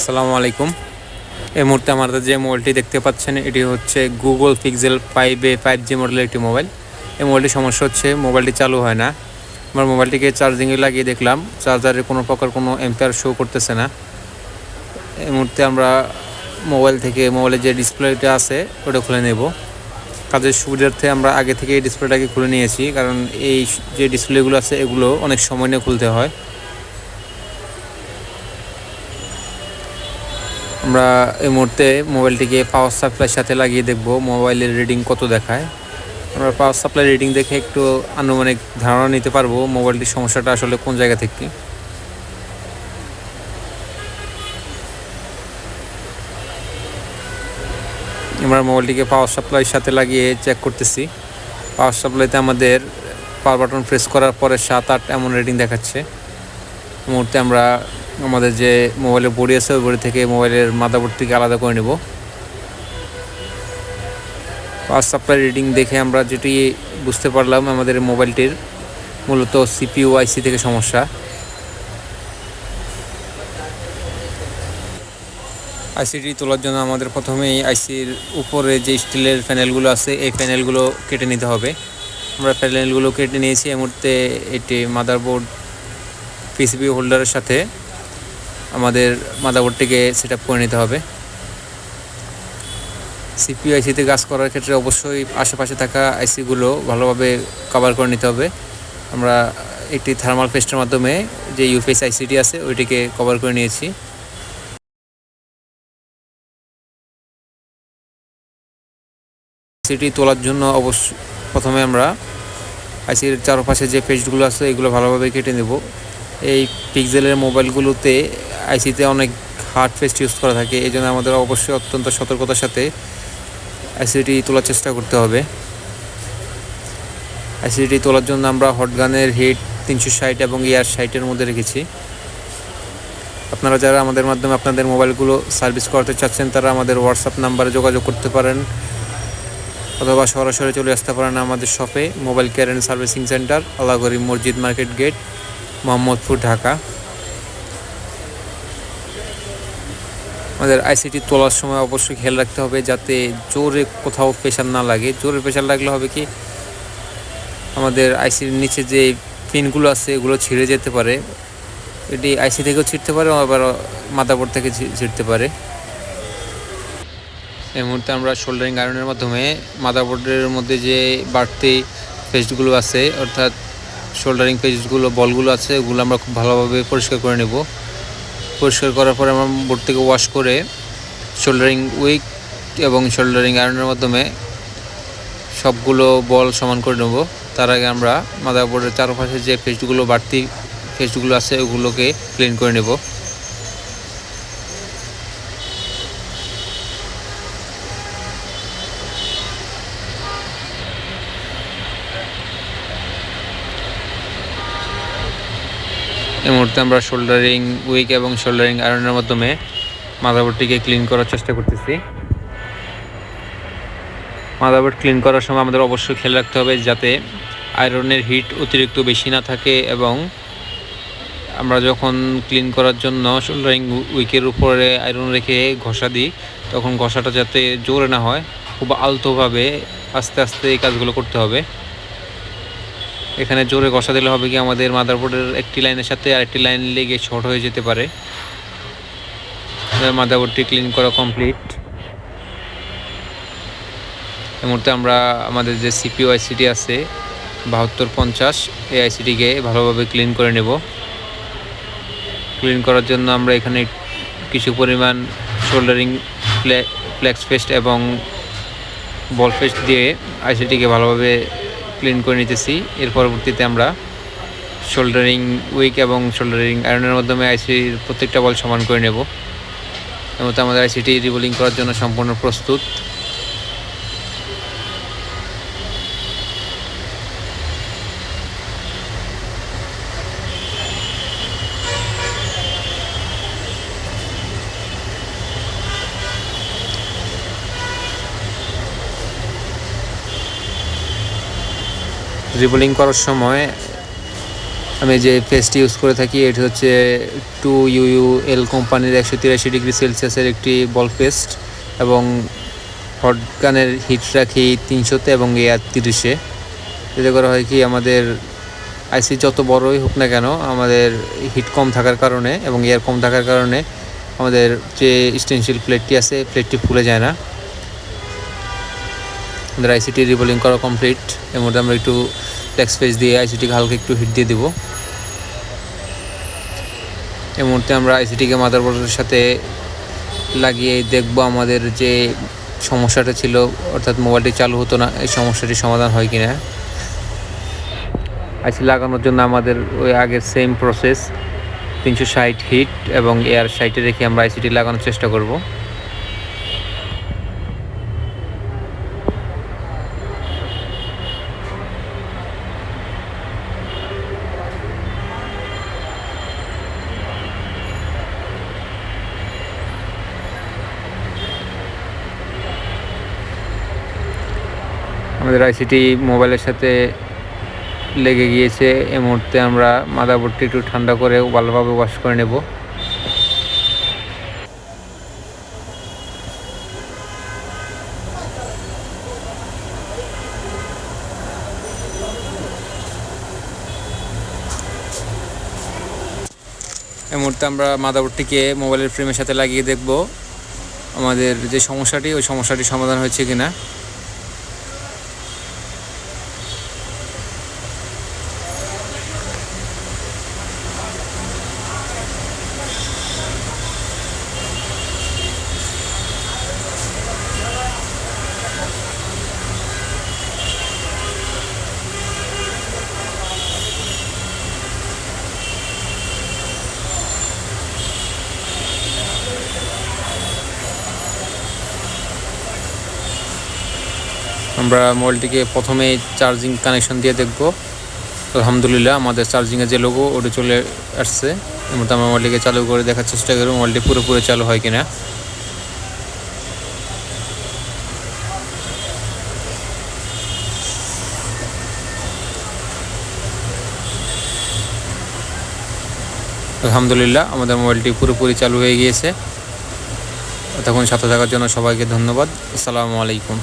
আসসালামু আলাইকুম। এই মুহূর্তে আমাদের যে মোবাইলটি দেখতে পাচ্ছেন, এটি হচ্ছে Google Pixel five A five G মডেলের একটি মোবাইল। এই মোবাইলটির সমস্যা হচ্ছে, মোবাইলটি চালু হয় না। আমার মোবাইলটিকে চার্জিংয়ে লাগিয়ে দেখলাম চার্জারে কোনো প্রকার কোনো এম্পেয়ার শো করতেছে না। এই মুহূর্তে আমরা মোবাইল থেকে মোবাইলের যে ডিসপ্লেটা আছে, ওটা খুলে নেব। কাজের সুবিধার্থে আমরা আগে থেকে এই ডিসপ্লেটাকে খুলে নিয়েছি, কারণ এই যে ডিসপ্লেগুলো আছে, এগুলো অনেক সময় নিয়ে খুলতে হয়। আমরা এই মুহূর্তে মোবাইলটিকে পাওয়ার সাপ্লাইয়ের সাথে লাগিয়ে দেখব, মোবাইলের রিডিং কত দেখায়। আমরা পাওয়ার সাপ্লাই রিডিং দেখে একটু আনুমানিক ধারণা নিতে পারব মোবাইলটির সমস্যাটা আসলে কোন জায়গা থেকে। আমরা মোবাইলটিকে পাওয়ার সাপ্লাইয়ের সাথে লাগিয়ে চেক করতেছি। পাওয়ার সাপ্লাইতে আমাদের পাওয়ার বাটন প্রেস করার পরে সাত আট এমন রেটিং দেখাচ্ছে। মুহূর্তে আমরা আমাদের যে মোবাইলের বডি আছে, ওই বডি থেকে মোবাইলের মাদাবোর্ডটিকে আলাদা করে নেব। পাওয়ার সাপ্লাই রিডিং দেখে আমরা যেটি বুঝতে পারলাম, আমাদের মোবাইলটির মূলত সিপিইউ, আইসি থেকে সমস্যা। আইসিটি তোলার জন্য আমাদের প্রথমেই আইসির উপরে যে স্টিলের প্যানেলগুলো আছে, এই প্যানেলগুলো কেটে নিতে হবে। আমরা প্যানেলগুলো কেটে নিয়েছি, এই মুহূর্তে এটি মাদারবোর্ড পিসিবি হোল্ডারের সাথে আমাদের মাদাবোর্ডটিকে সেট করে নিতে হবে। সিপিইউ আইসিতে কাজ করার ক্ষেত্রে অবশ্যই আশেপাশে থাকা আইসিগুলো ভালোভাবে কভার করে নিতে হবে। আমরা একটি থার্মাল পেস্টের মাধ্যমে যে ইউপিএস আইসিটি আছে, ওইটিকে কভার করে নিয়েছি। সিটি তোলার জন্য অবশ্য প্রথমে আমরা আইসির চারপাশে যে পেস্টগুলো আছে, এগুলো ভালোভাবে কেটে নেব। এই পিক্সেলের মোবাইলগুলোতে আইসিতে অনেক হার্ড পেস্ট ইউজ করা থাকে, এই জন্য আমাদের অবশ্যই অত্যন্ত সতর্কতার সাথে আইসিটি তোলার চেষ্টা করতে হবে। আইসিটি তোলার জন্য আমরা হটগানের হিট তিনশো ষাট এবং ইয়ার ষাটের মধ্যে রেখেছি। আপনারা যারা আমাদের মাধ্যমে আপনাদের মোবাইলগুলো সার্ভিস করাতে চাচ্ছেন, তারা আমাদের হোয়াটসঅ্যাপ নাম্বারে যোগাযোগ করতে পারেন, অথবা সরাসরি চলে আসতে পারেন আমাদের শপে mobile care and servicing centre আল্লাহগরি মসজিদ মার্কেট গেট মোহাম্মদপুর, ঢাকা। আমাদের আইসিটি তোলার সময় অবশ্যই খেয়াল রাখতে হবে যাতে জোরে কোথাও প্রেশার না লাগে। জোরে প্রেশার লাগলে হবে কি, আমাদের আইসির নিচে যে পিনগুলো আছে, এগুলো ছিঁড়ে যেতে পারে। এটি আইসি থেকেও ছিঁড়তে পারে, আবার মাদাবোর্ড থেকে ছিঁড়তে পারে। এই মুহূর্তে আমরা শোল্ডারিং আয়রনের মাধ্যমে মাদারবোর্ডের মধ্যে যে বাড়তি পেস্টগুলো আছে, অর্থাৎ শোল্ডারিং পেজগুলো, বলগুলো আছে, ওগুলো আমরা খুব ভালোভাবে পরিষ্কার করে নেব। পরিষ্কার করার পরে আমরা বোর্ড থেকে ওয়াশ করে শোল্ডারিং উইক এবং শোল্ডারিং আয়রনের মাধ্যমে সবগুলো বল সমান করে নেব। তার আগে আমরা মাদারবোর্ডের চারপাশে যে পেস্টগুলো বাড়তি পেস্টগুলো আছে, ওগুলোকে ক্লিন করে নেব। এই মুহূর্তে আমরা শোল্ডারিং উইক এবং শোল্ডারিং আয়রনের মাধ্যমে মাদারবোর্ডটিকে ক্লিন করার চেষ্টা করতেছি। মাদারবোর্ড ক্লিন করার সময় আমাদের অবশ্যই খেয়াল রাখতে হবে যাতে আয়রনের হিট অতিরিক্ত বেশি না থাকে এবং আমরা যখন ক্লিন করার জন্য শোল্ডারিং উইকের উপরে আয়রন রেখে ঘষা দিই, তখন ঘষাটা যাতে জোরে না হয়, খুব আলতোভাবে আস্তে আস্তে এই কাজগুলো করতে হবে। এখানে জোরে ঘষা দিলে হবে কি আমাদের মাদারবোর্ডের একটি লাইনের সাথে আরেকটি লাইন লেগে শর্ট হয়ে যেতে পারে। মাদারবোর্ডটি ক্লিন করা কমপ্লিট এই মুহূর্তে আমরা আমাদের যে সিপিও আইসিটি আছে, বাহাত্তর পঞ্চাশ, এই আইসিটিকে ভালোভাবে ক্লিন করে নেব। ক্লিন করার জন্য আমরা এখানে কিছু পরিমাণ শোল্ডারিং ফ্লেক্স পেস্ট এবং বল পেস্ট দিয়ে আইসিটিকে ভালোভাবে ক্লিন করে নিতেছি। এর পরবর্তীতে আমরা শোল্ডারিং উইক এবং শোল্ডারিং আয়রনের মাধ্যমে আইসির প্রত্যেকটা বল সমান করে নেব। এবং আমাদের আইসিটি রিবোলিং করার জন্য সম্পূর্ণ প্রস্তুত। রিবোলিং করার সময় আমি যে পেস্টটি ইউজ করে থাকি, এটি হচ্ছে টু ইউ এল কোম্পানির একশো তিরাশি ডিগ্রি সেলসিয়াসের একটি বল পেস্ট এবং হট গানের হিট রাখি তিনশোতে এবং এয়ার তিরিশে। এতে করা হয় কি, আমাদের আইসি যত বড়ই হোক না কেন, আমাদের হিট কম থাকার কারণে এবং এয়ার কম থাকার কারণে আমাদের যে স্টেনশিল প্লেটটি আছে প্লেটটি ফুলে যায় না। আমাদের আইসিটি রিবোলিং করা কমপ্লিট এর মধ্যে আমরা একটু টেক্স পেজ দিয়ে আইসিটিকে হালকা একটু হিট দিয়ে দেবো। এই মুহূর্তে আমরা আইসিটিকে মাদারবোর্ডের সাথে লাগিয়ে দেখব আমাদের যে সমস্যাটা ছিল, অর্থাৎ মোবাইলটি চালু হতো না, এই সমস্যাটি সমাধান হয় কি কিনা আইসি লাগানোর জন্য আমাদের ওই আগের সেম প্রসেস তিনশো ষাট হিট এবং এয়ার সাইটে রেখে আমরা আইসিটি লাগানোর চেষ্টা করব। আমাদের আইসিটি মোবাইলের সাথে লেগে গিয়েছে। এ মুহূর্তে আমরা মাদারবোর্ডটি একটু ঠান্ডা করে ভালোভাবে ওয়াশ করে নেব। এই মুহূর্তে আমরা মাদারবোর্ডটিকে মোবাইলের ফ্রেমের সাথে লাগিয়ে দেখব। আমাদের যে সমস্যাটি, ওই সমস্যাটি সমাধান হয়েছে কিনা। আমরা মোবাইলটিকে প্রথমে চার্জিং কানেকশন দিয়ে দেখব। আলহামদুলিল্লাহ, আমাদের চার্জিংয়ের যে লোগো ওটা চলে আসছে। এর মধ্যে আমরা মোবাইলটিকে চালু করে দেখার চেষ্টা করি মোবাইলটি পুরোপুরি চালু হয় কিনা। আলহামদুলিল্লাহ, আমাদের মোবাইলটি পুরোপুরি চালু হয়ে গিয়েছে। তখন সাথে থাকার জন্য সবাইকে ধন্যবাদ। আসসালামু আলাইকুম।